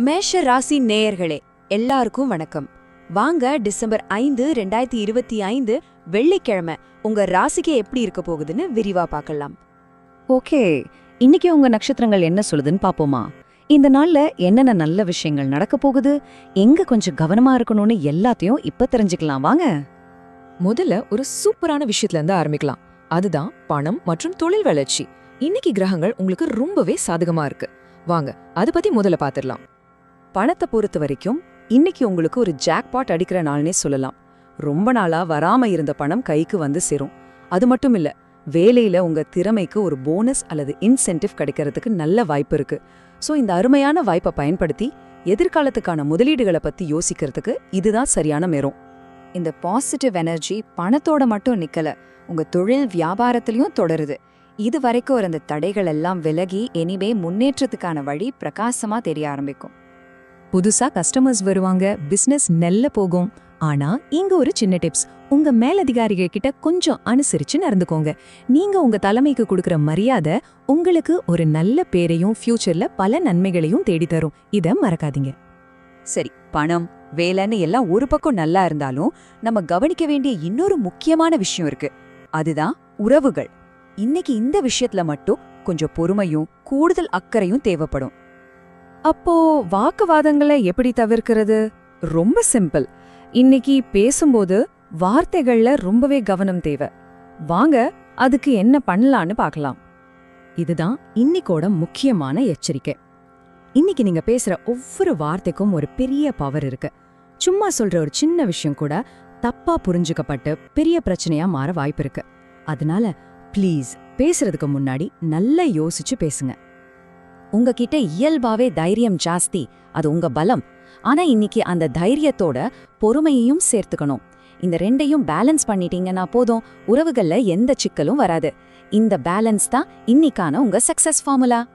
மேஷ ராசி நேயர்களே எல்லாருக்கும் வணக்கம். வாங்க டிசம்பர் ஐந்து ரெண்டாயிரத்தி இருபத்தி ஐந்து வெள்ளிக்கிழமை உங்க ராசிக்கு எப்படி இருக்க போகுதுன்னு விரிவா பார்க்கலாம். ஓகே இன்னைக்கு உங்க நட்சத்திரங்கள் என்ன சொல்லுதுன்னு பாப்போமா இந்த நாள்ல என்னென்ன நல்ல விஷயங்கள் நடக்க போகுது? எங்க கொஞ்சம் கவனமா இருக்கணும்னு எல்லாத்தையும் இப்ப தெரிஞ்சுக்கலாம். வாங்க. முதல்ல ஒரு சூப்பரான விஷயத்துல இருந்து ஆரம்பிக்கலாம். அதுதான் பணம் மற்றும் தொழில் வளர்ச்சி. இன்னைக்கு கிரகங்கள் உங்களுக்கு ரொம்பவே சாதகமா இருக்கு. வாங்க அது பத்தி முதல்ல பாத்துடலாம் பணத்தை பொறுத்த வரைக்கும் இன்னைக்கு உங்களுக்கு ஒரு ஜாக்பாட் அடிக்கிற நாள்னே சொல்லலாம். ரொம்ப நாளா வராம இருந்த பணம் கைக்கு வந்து சேரும். அது மட்டும் இல்ல வேலையில உங்க திறமைக்கு ஒரு போனஸ் அல்லது இன்சென்டிவ் கிடைக்கிறதுக்கு நல்ல வாய்ப்பு இருக்கு. சோ இந்த அருமையான வாய்ப்பை பயன்படுத்தி எதிர்காலத்துக்கான முதலீடுகளை பத்தி யோசிக்கிறதுக்கு இதுதான் சரியான நேரம். இந்த பாசிட்டிவ் எனர்ஜி பணத்தோட மட்டும் நிக்கல உங்க தொழில் வியாபாரத்திலையும் தொடருது. இது வரைக்கும் இருந்த தடைகள் எல்லாம் விலகி இனிமே முன்னேற்றத்துக்கான வழி பிரகாசமா தெரிய ஆரம்பிக்கும். புதுசா கஸ்டமர்ஸ் வருவாங்க பிசினஸ் நெல்ல போகும். ஆனா இங்க ஒரு சின்ன டிப்ஸ் உங்க மேலதிகாரிகள் கிட்ட கொஞ்சம் அனுசரிச்சு நடந்துக்கோங்க. நீங்க உங்க தலைமைக்கு கொடுக்கற மரியாதை உங்களுக்கு ஒரு நல்ல பேரையும் ஃபியூச்சர்ல பல நன்மைகளையும் தேடித்தரும். இதை இத மறக்காதீங்க. சரி பணம் வேலைன்னு எல்லாம் ஒரு பக்கம் நல்லா இருந்தாலும் நம்ம கவனிக்க வேண்டிய இன்னொரு முக்கியமான விஷயம் இருக்கு. அதுதான் உறவுகள். இன்னைக்கு இந்த விஷயத்துல மட்டும் கொஞ்சம் பொறுமையும் கூடுதல் அக்கறையும் தேவைப்படும். அப்போ வாக்குவாதங்களை எப்படி தவிர்க்கிறது? ரொம்ப சிம்பிள். இன்னைக்கு பேசும்போது வார்த்தைகள்ல ரொம்பவே கவனம் தேவை. வாங்க அதுக்கு என்ன பண்ணலான்னு பார்க்கலாம். இதுதான் இன்னைக்கோட முக்கியமான எச்சரிக்கை. இன்னைக்கு நீங்க பேசுற ஒவ்வொரு வார்த்தைக்கும் ஒரு பெரிய பவர் இருக்கு. சும்மா சொல்ற ஒரு சின்ன விஷயம் கூட தப்பா புரிஞ்சுக்கப்பட்டு பெரிய பிரச்சனையா மாற வாய்ப்பு இருக்கு. அதனால ப்ளீஸ் பேசுறதுக்கு முன்னாடி நல்லா யோசிச்சு பேசுங்க. உங்ககிட்ட இயல்பாவே தைரியம் ஜாஸ்தி அது உங்க பலம். ஆனா இன்னைக்கு அந்த தைரியத்தோட பொறுமையையும் சேர்த்துக்கணும். இந்த ரெண்டையும் பேலன்ஸ் பண்ணிட்டீங்கன்னா போதும் உறவுகள்ல எந்த சிக்கலும் வராது. இந்த பேலன்ஸ் தான் இன்னைக்கான உங்க சக்சஸ் ஃபார்முலா.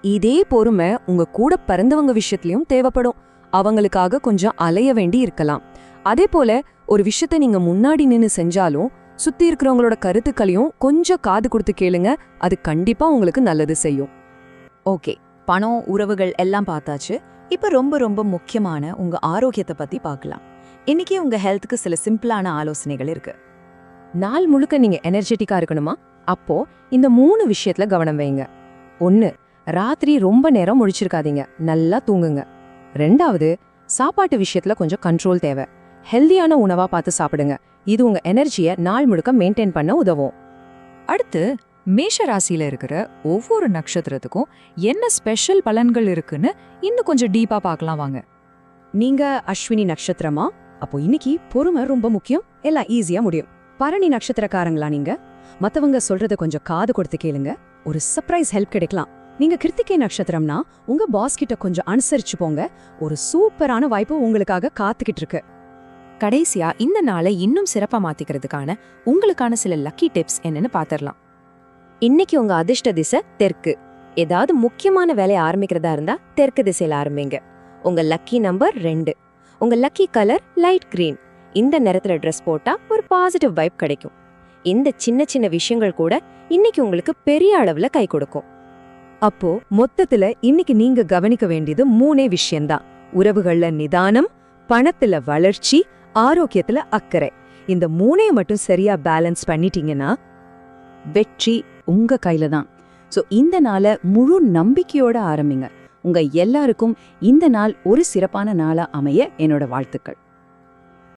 இதே பொறுமை உங்க கூட பிறந்தவங்க விஷயத்திலயும் தேவைப்படும். அவங்களுக்காக கொஞ்சம் அலைய வேண்டி இருக்கலாம். அதே போல ஒரு விஷயத்தை நீங்க முன்னாடி நின்னு செஞ்சாலும் சுத்தி இருக்கிறவங்களோட கருத்துக்களையும் கொஞ்சம் காது கொடுத்து கேளுங்க. அது கண்டிப்பா உங்களுக்கு நல்லது செய்யும். ஓகே பணம் உறவுகள் எல்லாம் பார்த்தாச்சு. இப்போ ரொம்ப ரொம்ப முக்கியமான உங்க ஆரோக்கியத்தை பத்தி பார்க்கலாம். இன்னைக்கு உங்க ஹெல்த்துக்கு சில சிம்பிளான ஆலோசனைகள் இருக்கு. நாள் முழுக்க நீங்க எனர்ஜெட்டிக்கா இருக்கணுமா? அப்போ இந்த மூணு விஷயத்துல கவனம் வைங்க. ஒன்னு ராத்திரி ரொம்ப நேரம் முழிச்சிருக்காதீங்க. நல்லா தூங்குங்க. ரெண்டாவது சாப்பாட்டு விஷயத்துல கொஞ்சம் கண்ட்ரோல் தேவை. ஹெல்தியான உணவா பார்த்து சாப்பிடுங்க. இது உங்க எனர்ஜியை நாள் முழுக்க மெயின்டைன் பண்ண உதவும். அடுத்து மேஷ ராசியில இருக்கிற ஒவ்வொரு நட்சத்திரத்துக்கும் என்ன ஸ்பெஷல் பலன்கள் இருக்குன்னு இன்னும் கொஞ்சம் டீப்பா பார்க்கலாம் வாங்க. நீங்க அஸ்வினி நட்சத்திரமா? அப்போ இன்னைக்கு பொறுமை ரொம்ப முக்கியம். எல்லாம் ஈஸியா முடியும். பரணி நட்சத்திரக்காரங்களா நீங்க? மத்தவங்க சொல்றத கொஞ்சம் காது கொடுத்து கேளுங்க. ஒரு சர்ப்ரைஸ் ஹெல்ப் கிடைக்கலாம். நீங்க கிருத்திகை நட்சத்திரம்னா உங்க பாஸ் கிட்ட கொஞ்சம் அனுசரிச்சு போங்க. ஒரு சூப்பரான வாய்ப்பு உங்களுக்காக காத்துக்கிட்டு இருக்கு. கடைசியா இந்த நாளை இன்னும் சிறப்பா மாத்திக்கிறதுக்கான உங்களுக்கான சில லக்கி டிப்ஸ் என்னன்னு பாத்திரலாம். இன்னைக்கு உங்க அதிர்ஷ்ட திசை தெற்கு. ஏதாவது முக்கியமான வேலையை ஆரம்பிக்கிறதா இருந்தா தெற்கு திசையில ஆரம்பிங்க. உங்க லக்கி நம்பர் ரெண்டு. உங்க லக்கி கலர் லைட் கிரீன் இந்த நேரத்துல ட்ரெஸ் போட்டா ஒரு பாசிட்டிவ் வைப் கிடைக்கும். இந்த சின்ன சின்ன விஷயங்கள் கூட இன்னைக்கு உங்களுக்கு பெரிய அளவுல கை கொடுக்கும். அப்போ மொத்தத்துல இன்னைக்கு நீங்க கவனிக்க வேண்டியது மூணே விஷயம்தான். உறவுகள்ல நிதானம் பணத்துல வளர்ச்சி ஆரோக்கியத்துல அக்கறை. இந்த மூணைய மட்டும் சரியா பேலன்ஸ் பண்ணிட்டீங்கன்னா வெற்றி உங்க கையில தான். சோ இந்த நாளை முழு நம்பிக்கையோட ஆரம்பிங்க. உங்க எல்லாருக்கும் இந்த நாள் ஒரு சிறப்பான நாளா அமைய என்னோட வாழ்த்துக்கள்.